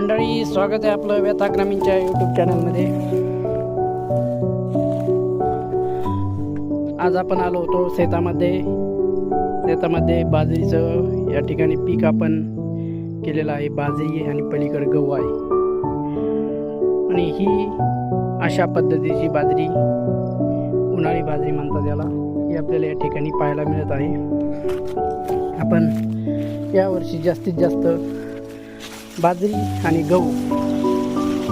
मंडळी स्वागत आहे आपलं व्यथा ग्रामीणच्या यूट्यूब चॅनलमध्ये आज आपण आलो होतो शेतामध्ये. शेतामध्ये बाजरीचं या ठिकाणी पीक आपण केलेलं आहे. बाजरी आणि पलीकडे गहू आहे. आणि ही अशा पद्धतीची बाजरी उन्हाळी बाजरी म्हणतात याला ही आपल्याला या ठिकाणी पाहायला मिळत आहे. आपण यावर्षी जास्तीत जास्त बाजरी आणि गहू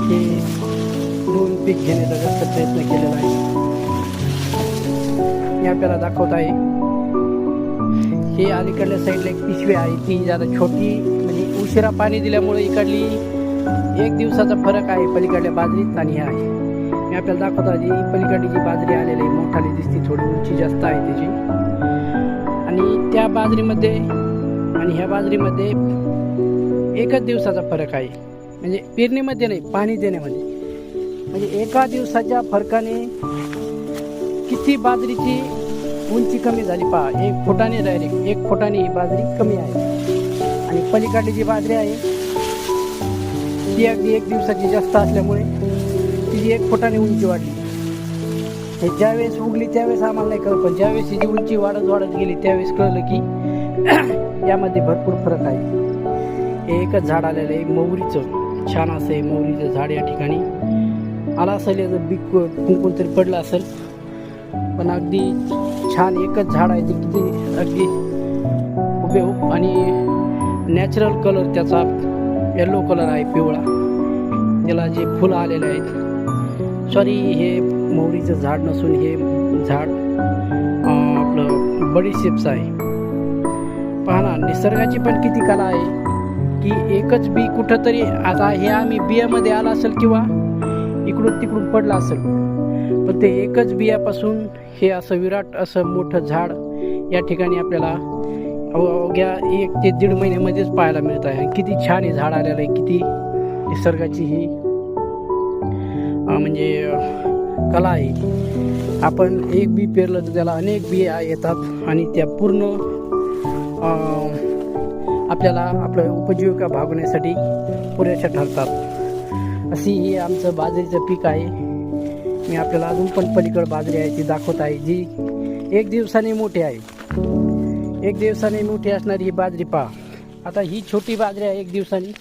हे दोन पीक घेण्याचा जास्त प्रयत्न केलेला आहे. मी आपल्याला दाखवत आहे. हे अलीकडल्या साईडला एक पिशवी आहे. ती जरा छोटी म्हणजे उशिरा पाणी दिल्यामुळे इकडली एक दिवसाचा फरक आहे पलीकडल्या बाजरीत आणि हे आहे. मी आपल्याला दाखवत आहे ही पलीकडली जी बाजरी आलेली आहे मोठाली दिसते थोडी उंची जास्त आहे त्याची. आणि त्या बाजरीमध्ये आणि ह्या बाजरीमध्ये एकच दिवसाचा फरक आहे. म्हणजे पेरणीमध्ये नाही पाणी देण्यामध्ये. म्हणजे एका दिवसाच्या फरकाने किती बाजरीची उंची कमी झाली पहा एक फुटाने डायरेक्ट एक फुटाने ही बाजरी कमी आहे. आणि पलीकडली जी बाजरी आहे ती अगदी एक दिवसाची जास्त असल्यामुळे तिची एक फुटाने उंची वाढली. हे ज्यावेळेस उगली त्यावेळेस आम्हाला नाही कळलं पण ज्यावेळेस हिची उंची वाढत वाढत गेली त्यावेळेस कळलं की यामध्ये भरपूर फरक आहे. हे एकच झाड आलेलं आहे मोहरीचं. छान असं आहे मोहरीचं झाड या ठिकाणी. आला असेल याचं बिग कुंकून तरी पडलं असेल. पण अगदी छान एकच झाड आहे ते किती अगदी उभे हो- आणि नॅचरल कलर त्याचा येल्लो कलर आहे पिवळा. त्याला जे फुलं आलेले आहेत. सॉरी हे मोहरीचं झाड नसून हे झाड आपलं बडीशेपचं आहे. पहा ना निसर्गाची पण किती कला आहे. की एकच बी कुठंतरी आता हे आम्ही बियामध्ये आला असेल किंवा इकडून तिकडून पडलं असेल पण ते एकच बियापासून हे असं विराट असं मोठं झाड या ठिकाणी आपल्याला अवघ्या एक ते दीड महिन्यामध्येच पाहायला मिळत आहे. आणि किती छान हे झाड आलेलं आहे किती निसर्गाची ही म्हणजे कला आहे. आपण एक बी पेरलं तर त्याला अनेक बिया येतात आणि त्या पूर्ण आपल्याला आपलं उपजीविका भागवण्यासाठी पुरेशा ठरतात. अशी ही आमचं बाजरीचं पीक आहे. मी आपल्याला अजून पण पलीकड बाजरी आहे ती दाखवत आहे जी एक दिवसाने मोठी आहे. एक दिवसाने मोठी असणारी ही बाजरी पहा. आता ही छोटी बाजरी आहे एक दिवसानी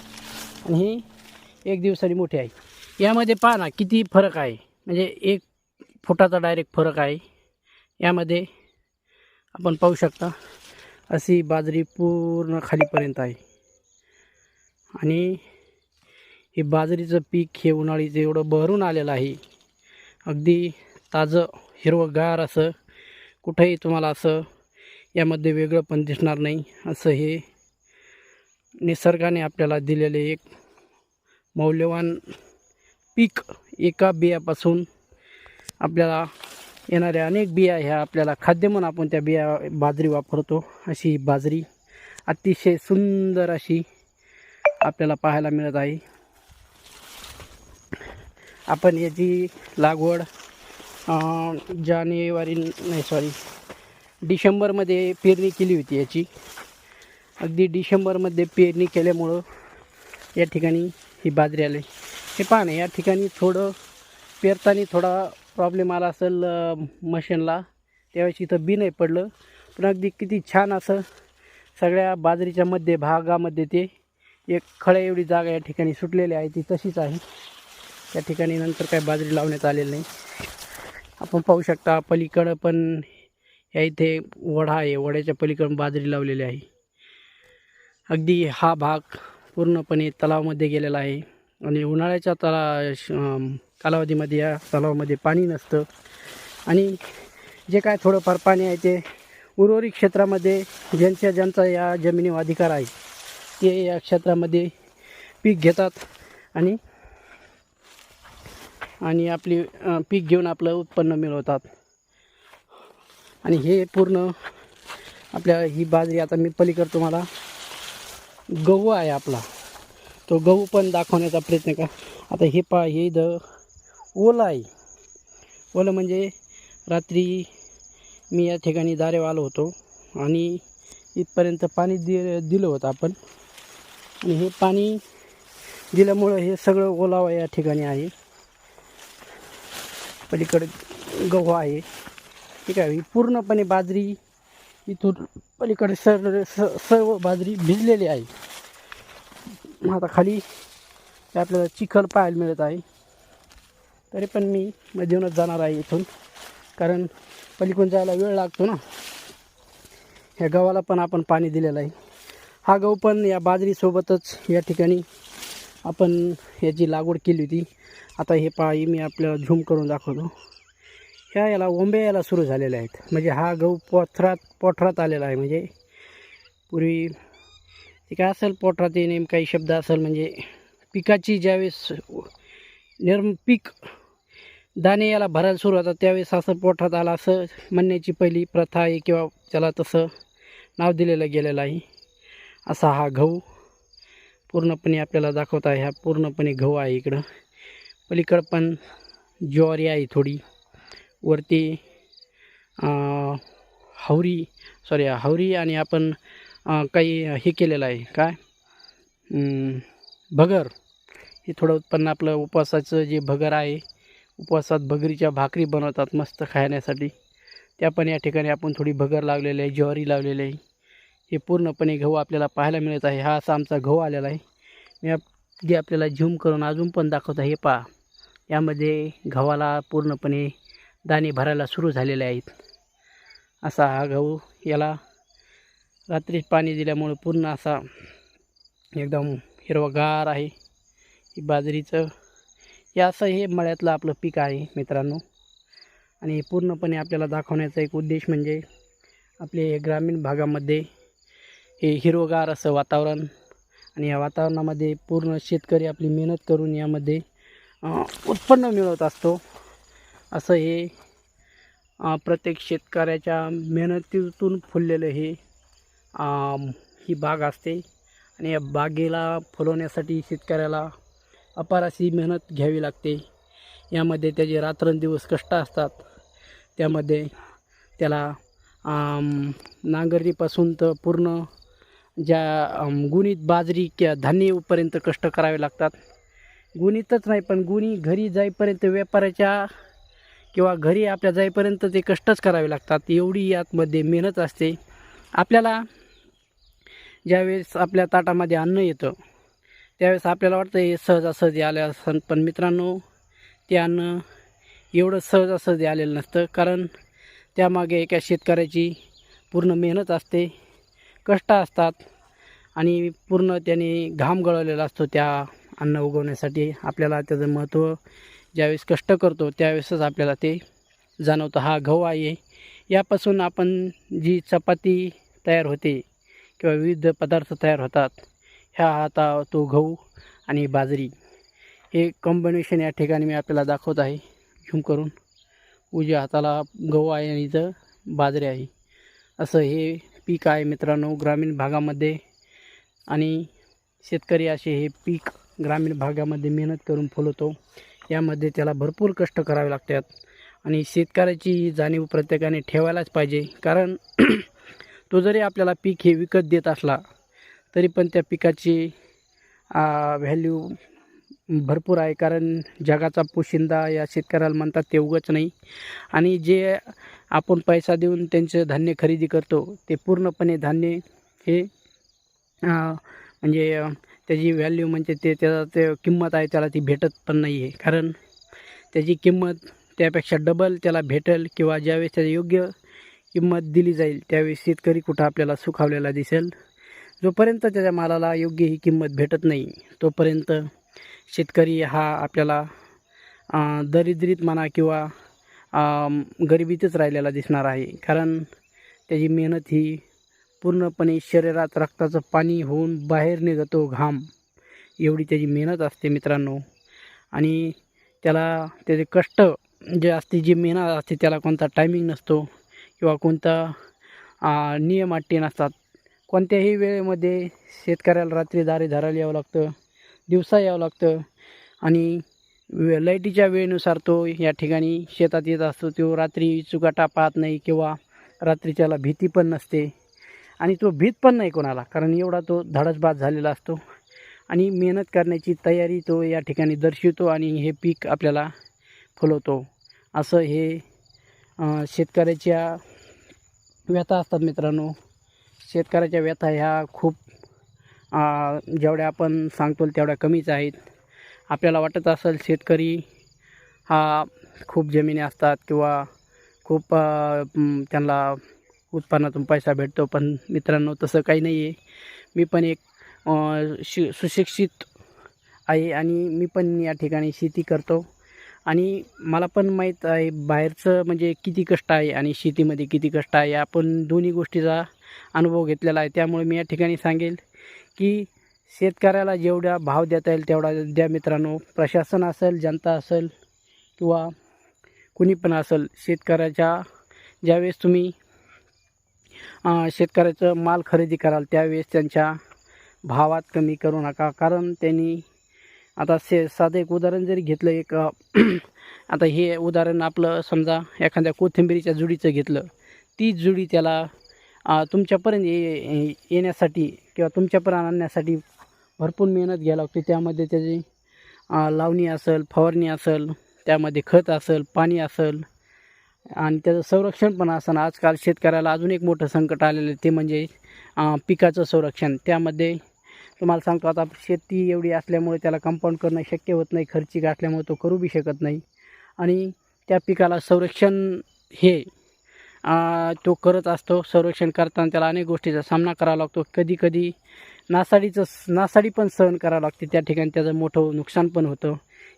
आणि ही एक दिवसानी मोठी आहे. यामध्ये पहा ना किती फरक आहे. म्हणजे एक फुटाचा डायरेक्ट फरक आहे. यामध्ये आपण पाहू शकता. अशी बाजरी पूर्ण खालीपर्यंत आहे. आणि हे बाजरीचं पीक हे उन्हाळीचं एवढं बहरून आलेलं आहे. अगदी ताजं हिरवंगार असं कुठंही तुम्हाला असं यामध्ये वेगळं पण दिसणार नाही. असं हे निसर्गाने आपल्याला दिलेले एक मौल्यवान पीक एका बियापासून आपल्याला येणाऱ्या अनेक बिया ह्या आपल्याला खाद्य म्हणून आपण त्या बिया बाजरी वापरतो. अशी बाजरी अतिशय सुंदर अशी आपल्याला पाहायला मिळत आहे. आपण याची लागवड जानेवारी नाही सॉरी डिसेंबरमध्ये पेरणी केली होती याची. अगदी डिसेंबरमध्ये पेरणी केल्यामुळं या ठिकाणी ही बाजरी आली. हे पहा ना या ठिकाणी थोडं पेरताना थोडा प्रॉब्लेम आला असेल मशीनला त्यावेळेस इथं बी नाही पडलं. पण अगदी किती छान असं सगळ्या बाजरीच्या मध्ये भागामध्ये ते एक खळ्या एवढी जागा या ठिकाणी सुटलेली आहे ती तशीच आहे. त्या ठिकाणी नंतर काय बाजरी लावण्यात आलेली नाही. आपण पाहू शकता पलीकडं पण या इथे वडा आहे. वड्याच्या पलीकडून बाजरी लावलेली आहे. अगदी हा भाग पूर्णपणे तलावामध्ये गेलेला आहे. आणि उन्हाळ्याच्या तला श- कालावधीमध्ये या तलावामध्ये पाणी नसतं. आणि जे काय थोडंफार पाणी आहे ते उर्वरित क्षेत्रामध्ये ज्यांच्या ज्यांचा या जमिनीवर अधिकार आहे ते या क्षेत्रामध्ये पीक घेतात. आणि आणि आपली पीक घेऊन आपलं उत्पन्न मिळवतात. आणि हे पूर्ण आपल्या ही बाजरी आता मी पलीकडे तुम्हाला गहू आहे आपला. तो गहू पण दाखवण्याचा प्रयत्न का आता हे पा हे द ओलं आहे. ओलं म्हणजे रात्री मी या ठिकाणी दारेव आलो होतो आणि इथपर्यंत पाणी दि दिलं होतं आपण. आणि हे पाणी दिल्यामुळं हे सगळं ओलावा या ठिकाणी आहे. पलीकडे गहू आहे. ठीक आहे ही पूर्णपणे बाजरी इथून पलीकडे सर स- सर्व बाजरी भिजलेली आहे. आता खाली आपल्याला चिखल पाहायला मिळत आहे. तरी पण मी मधूनच जाणार आहे इथून. कारण पलीकडून जायला वेळ लागतो ना. ह्या गव्हाला पण आपण पाणी दिलेलं आहे. हा गहू पण या बाजरीसोबतच या ठिकाणी आपण याची लागवड केली होती. आता हे पाळी मी आपल्याला झूम करून दाखवतो. ह्या याला ओंबे यायला सुरू झालेले आहेत. म्हणजे हा गहू पोथरात पोठरात आलेला आहे. म्हणजे पूर्वी ते काय असेल पोठरात हे नेम काही शब्द असेल म्हणजे पिकाची ज्यावेळेस निर्म पीक दाणे याला भरायला सुरू होतात त्यावेळेस असं पोठात आला असं म्हणण्याची पहिली प्रथा आहे किंवा त्याला तसं नाव दिलेलं गेलेलं आहे. असा हा गहू पूर्णपणे आपल्याला दाखवत आहे हा पूर्णपणे गहू आहे इकडं. पलीकडं पण ज्वारी आहे थोडी. वरती हवरी हावरी सॉरी हावरी आणि आपण काही हे केलेलं आहे. काय? भगर. हे थोडं उत्पन्न आपलं उपवासाचं जे भगर आहे उपवासात भगरीच्या भाकरी बनवतात मस्त खाण्यासाठी. त्या पण या ठिकाणी आपण थोडी भगर लावलेली आहे ज्वारी लावलेली आहे. हे पूर्णपणे गहू आपल्याला पाहायला मिळत आहे. हा असा आमचा गहू आलेला आहे. मी जे आपल्याला झूम करून अजून पण दाखवत आहे हे पहा. यामध्ये गव्हाला पूर्णपणे दाणे भरायला सुरू झालेले आहेत. असा हा गहू याला रात्री पाणी दिल्यामुळे पूर्ण असा एकदम हिरवगार आहे. ही बाजरीचं हे असं हे मळ्यातलं आपलं पीक आहे मित्रांनो. आणि पूर्णपणे आपल्याला दाखवण्याचा एक उद्देश म्हणजे आपले ग्रामीण भागामध्ये हे हिरवगार असं वातावरण आणि या वातावरणामध्ये पूर्ण शेतकरी आपली मेहनत करून यामध्ये उत्पन्न मिळवत असतो. असं हे प्रत्येक शेतकऱ्याच्या मेहनतीतून फुललेलं हे ही बाग असते. आणि या बागेला फुलवण्यासाठी शेतकऱ्याला अपार अशी मेहनत घ्यावी लागते. यामध्ये त्याचे रात्रंदिवस कष्ट असतात. त्यामध्ये त्याला नांगरणीपासून तर पूर्ण ज्या गुणीत गुणित बाजरी किंवा धान्यपर्यंत कष्ट करावे लागतात. गुणितच नाही पण गुणी घरी जाईपर्यंत व्यापाऱ्याच्या किंवा घरी आपल्या जाईपर्यंत ते कष्टच करावे लागतात. एवढी यातमध्ये मेहनत असते. आपल्याला ज्यावेळेस आपल्या ताटामध्ये अन्न येतं त्यावेळेस आपल्याला वाटतं हे सहजासहजी आलं असं पण मित्रांनो ते अन्न एवढं सहजासहजी आलेलं नसतं. कारण त्यामागे एका शेतकऱ्याची पूर्ण मेहनत असते कष्ट असतात आणि पूर्ण त्याने घाम गळवलेला असतो त्या अन्न उगवण्यासाठी. आपल्याला त्याचं महत्त्व ज्यावेळेस कष्ट करतो त्यावेळेसच आपल्याला ते जाणवतं. हा गहू आहे. यापासून आपण जी चपाती तयार होते किंवा विविध पदार्थ तयार होतात ह्या आता तो गहू आणि बाजरी हे कॉम्बिनेशन या ठिकाणी मी आपल्याला दाखवत आहे. झूम करून. उजव्या हाताला गहू आहे आणि इथं बाजरी आहे. असं हे पीक आहे मित्रांनो ग्रामीण भागामध्ये. आणि शेतकरी असे हे पीक ग्रामीण भागामध्ये मेहनत करून फुलवतो. यामध्ये त्याला भरपूर कष्ट करावे लागतात. आणि शेतकऱ्याची ही जाणीव प्रत्येकाने ठेवायलाच पाहिजे. कारण तो जरी आपल्याला पीक हे विकत देत असला तरी पण त्या पिकाची व्हॅल्यू भरपूर आहे. कारण जगाचा पोशिंदा या शेतकऱ्याला म्हणतात ते उगच नाही. आणि जे आपण पैसा देऊन त्यांचं धान्य खरेदी करतो ते पूर्णपणे धान्य हे म्हणजे त्याची व्हॅल्यू म्हणजे ते त्याचा ते किंमत आहे त्याला ती भेटत पण नाही आहे. कारण त्याची किंमत त्यापेक्षा डबल त्याला भेटेल किंवा ज्यावेळेस त्याची योग्य किंमत दिली जाईल त्यावेळेस शेतकरी कुठं आपल्याला सुखावलेला दिसेल. जोपर्यंत त्याच्या मालाला योग्य ही किंमत भेटत नाही तोपर्यंत शेतकरी हा आपल्याला दरिद्रीत म्हणा किंवा गरिबीतच राहिलेला दिसणार आहे. कारण त्याची मेहनत ही पूर्णपणे शरीरात रक्ताचं पाणी होऊन बाहेर निघतो घाम. एवढी त्याची मेहनत असते मित्रांनो. आणि त्याला त्याचे कष्ट जे असते जी मेहनत असते त्याला कोणता टायमिंग नसतो किंवा कोणता नियम अट्टे नसतात. कोणत्याही वेळेमध्ये शेतकऱ्याला रात्री दारे धरायला यावं लागतं दिवसा यावं लागतं आणि वे लाईटीच्या वेळेनुसार तो या ठिकाणी शेतात येत असतो. तो रात्री चुकाटा पाहत नाही किंवा रात्री त्याला भीती पण नसते. आणि तो भीत पण नाही कोणाला कारण एवढा तो धाडसबाज झालेला असतो. आणि मेहनत करण्याची तयारी तो या ठिकाणी दर्शवतो आणि हे पीक आपल्याला फुलवतो. असं हे शेतकऱ्याच्या व्यथा असतात मित्रांनो. शेतकऱ्याच्या व्यथा ह्या खूप जेवढ्या आपण सांगतो तेवढ्या कमीच आहेत. आपल्याला वाटत असेल शेतकरी हा खूप जमिनी असतात किंवा खूप त्यांना उत्पन्नातून पैसा भेटतो पण मित्रांनो तसं काही नाही आहे मी पण एक शि सुशिक्षित आहे आणि मी पण या ठिकाणी शेती करतो. आणि मला पण माहीत आहे बाहेरचं म्हणजे किती कष्ट आहे आणि शेतीमध्ये किती कष्ट आहे आपण दोन्ही गोष्टीचा अनुभव घेतलेला आहे. त्यामुळे मी या ठिकाणी सांगेल की शेतकऱ्याला जेवढा भाव देता येईल तेवढा द्या मित्रांनो. प्रशासन असेल जनता असेल किंवा कुणी पण असेल शेतकऱ्याच्या ज्यावेळेस तुम्ही शेतकऱ्याचं माल खरेदी कराल त्यावेळेस त्यांच्या भावात कमी करू नका. कारण त्यांनी आता से साधं एक उदाहरण जरी घेतलं एक आता हे उदाहरण आपलं समजा एखाद्या कोथिंबीरीच्या जुडीचं घेतलं. ती जुडी त्याला तुमच्यापर्यंत ये येण्यासाठी किंवा तुमच्यापर्यंत आणण्यासाठी भरपूर मेहनत घ्यावी लागते. त्यामध्ये त्याची लावणी असेल फवारणी असेल त्यामध्ये खत असेल पाणी असेल आणि त्याचं संरक्षण पण असणं आजकाल शेतकऱ्याला अजून एक मोठं संकट आलेलं आहे ते म्हणजे पिकाचं संरक्षण. त्यामध्ये तुम्हाला सांगतो आता शेती एवढी असल्यामुळे त्याला कंपाऊंड करणं शक्य होत नाही खर्चिक असल्यामुळे तो करू बी शकत नाही. आणि त्या पिकाला संरक्षण हे तो करत असतो संरक्षण करताना त्याला अनेक गोष्टीचा सामना करावा लागतो. कधी कधी नासाडीचं नासाडी पण सहन करावं लागते. त्या ठिकाणी त्याचं मोठं नुकसान पण होतं.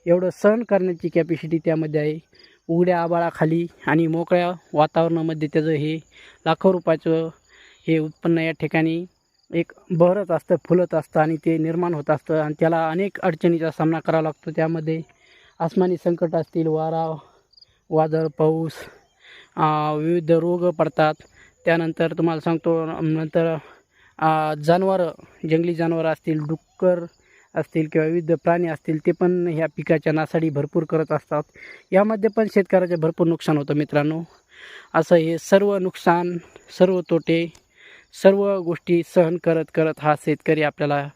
एवढं सहन करण्याची कॅपॅसिटी त्यामध्ये आहे. उघड्या आबाळाखाली आणि मोकळ्या वातावरणामध्ये त्याचं हे लाखो रुपयाचं हे उत्पन्न या ठिकाणी एक बहरत असतं फुलत असतं आणि ते निर्माण होत असतं आणि त्याला अनेक अडचणीचा सामना करावा लागतो. त्यामध्ये आसमानी संकट असतील वारा वादळ पाऊस विविध रोग पडतात. त्यानंतर तुम्हाला सांगतो नंतर जनावरं जंगली जनावरं असतील डुक्कर असतील किंवा विविध प्राणी असतील ते पण ह्या पिकाच्या नासाडी भरपूर करत असतात. यामध्ये पण शेतकऱ्याचे भरपूर नुकसान होतं मित्रांनो. असं हे सर्व नुकसान सर्व तोटे सर्व गोष्टी सहन करत करत हा शेतकरी आपल्याला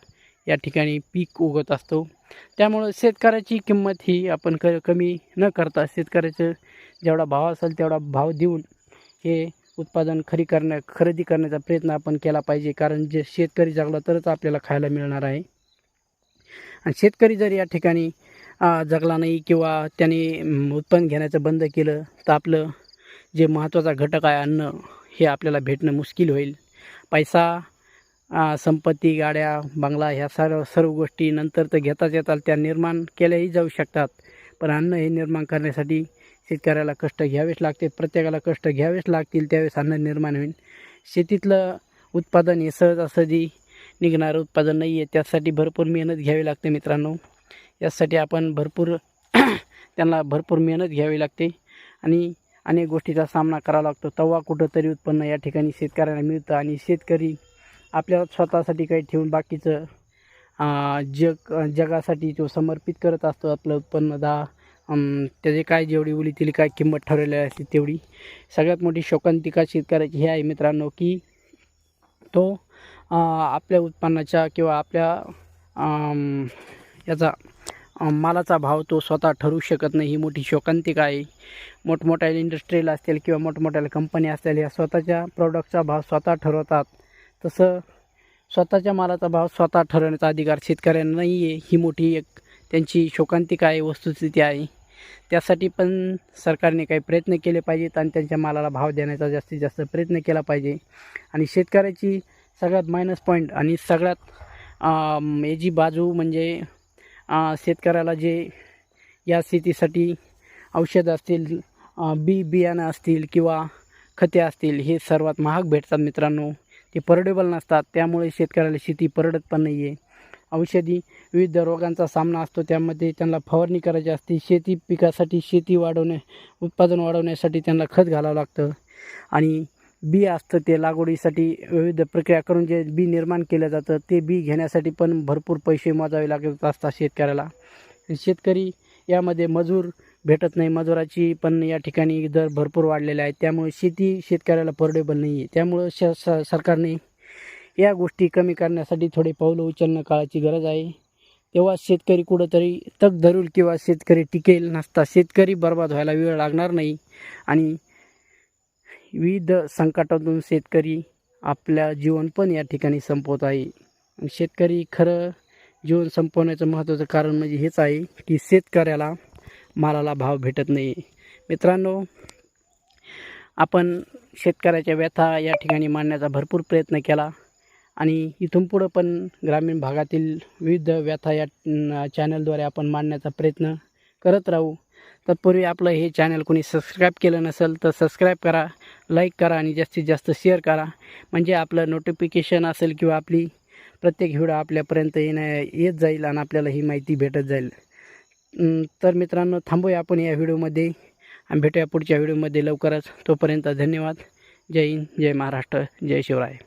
या ठिकाणी पीक उगत असतो. त्यामुळं शेतकऱ्याची किंमत ही आपण क कमी न करता शेतकऱ्याचं जेवढा भाव असेल तेवढा भाव देऊन हे उत्पादन खरी करण्या खरेदी करण्याचा प्रयत्न आपण केला पाहिजे. कारण जे शेतकरी जगला तरच आपल्याला खायला मिळणार आहे. आणि शेतकरी जर या ठिकाणी जगला नाही किंवा त्याने उत्पन्न घेण्याचं बंद केलं तर आपलं जे महत्त्वाचा घटक आहे अन्न हे आपल्याला भेटणं मुश्किल होईल. पैसा संपत्ती गाड्या बंगला ह्या सर्व सर्व गोष्टी नंतर तर घेताच येतात. त्या निर्माण केल्याही जाऊ शकतात. पण अन्न हे निर्माण करण्यासाठी शेतकऱ्याला कष्ट घ्यावेच लागते प्रत्येकाला कष्ट घ्यावेच लागतील त्यावेळेस अन्न निर्माण होईल. शेतीतलं उत्पादन हे सहजासहजी निघणारं उत्पादन नाही आहे त्यासाठी भरपूर मेहनत घ्यावी लागते मित्रांनो. यासाठी आपण भरपूर त्यांना भरपूर मेहनत घ्यावी लागते. आणि अनेक गोष्टीचा सामना करावा लागतो. तवा कुठंतरी उत्पन्न या ठिकाणी शेतकऱ्याला मिळतं आणि शेतकरी आपल्या स्वतःसाठी काही ठेवून बाकीचं जग जगासाठी तो समर्पित करत असतो आपलं उत्पन्न. दहा त्याचे काय जेवढी उली तिली काय किंमत ठरवलेली असते तेवढी. सगळ्यात मोठी शोकांतिका शेतकऱ्याची ही आहे मित्रांनो की तो आपल्या उत्पन्नाच्या किंवा आपल्या याचा मालाचा भाव तो स्वतः ठरवू शकत नाही. ही मोठी शोकांतिका आहे. मोठमोठ्या इंडस्ट्रीला असतील किंवा मोठमोठ्या कंपन्या असतील या स्वतःच्या प्रॉडक्टचा भाव स्वतः ठरवतात. तसं स्वतःच्या मालाचा भाव स्वतः ठरवण्याचा अधिकार शेतकऱ्यांना नाही आहे ही मोठी एक त्यांची शोकांतिका आहे वस्तुस्थिती आहे. त्यासाठी पण सरकारने काही प्रयत्न केले पाहिजेत आणि त्यांच्या मालाला भाव देण्याचा जास्तीत जास्त प्रयत्न केला पाहिजे. आणि शेतकऱ्याची सगळ्यात मायनस पॉईंट आणि सगळ्यात याची बाजू म्हणजे शेतकऱ्याला जे या शेतीसाठी औषध असतील बी बियाणं असतील किंवा खते असतील हे सर्वात महाग भेटतात मित्रांनो. ते परडेबल नसतात. त्यामुळे शेतकऱ्याला शेती परडत पण नाही आहे औषधी विविध रोगांचा सामना असतो. त्यामध्ये त्यांना फवारणी करायची असते. शेती पिकासाठी शेती वाढवणे उत्पादन वाढवण्यासाठी त्यांना खत घालावं लागतं. आणि बी असतं ते लागवडीसाठी विविध प्रक्रिया करून जे बी निर्माण केलं जातं ते बी घेण्यासाठी पण भरपूर पैसे मोजावे लागत असतात शेतकऱ्याला. शेतकरी यामध्ये मजूर भेटत नाही. मजुराची पण या ठिकाणी दर भरपूर वाढलेले आहेत. त्यामुळे शेती शेतकऱ्याला परडेबल नाही आहे त्यामुळं श स सरकारने या गोष्टी कमी करण्यासाठी थोडे पावलं उचलणं काळाची गरज आहे. तेव्हा शेतकरी कुठंतरी तग धरूल किंवा शेतकरी टिकेल नसता शेतकरी बर्बाद व्हायला वेळ लागणार नाही. आणि विविध संकटातून शेतकरी आपल्या जीवन पण या ठिकाणी संपवत आहे. शेतकरी खरं जीवन संपवण्याचं महत्त्वाचं कारण म्हणजे हेच आहे की शेतकऱ्याला मालाला भाव भेटत नाही. मित्रांनो आपण शेतकऱ्याच्या व्यथा या ठिकाणी मांडण्याचा भरपूर प्रयत्न केला. आणि इथून पुढं पण ग्रामीण भागातील विविध व्यथा या चॅनलद्वारे आपण मांडण्याचा प्रयत्न करत राहू. तत्पूर्वी आपलं हे चॅनल कोणी सबस्क्राईब केलं नसेल तर सबस्क्राईब करा लाईक करा आणि जास्तीत जास्त शेअर करा. म्हणजे आपलं नोटिफिकेशन असेल किंवा आपली प्रत्येक व्हिडिओ आपल्यापर्यंत येण्या येत जाईल आणि आपल्याला ही माहिती भेटत जाईल. तर मित्रांनो थांबूया आपण या व्हिडिओमध्ये आणि भेटूया पुढच्या व्हिडिओमध्ये लवकरच. तोपर्यंत धन्यवाद. जय हिंद जय महाराष्ट्र जय शिवराय.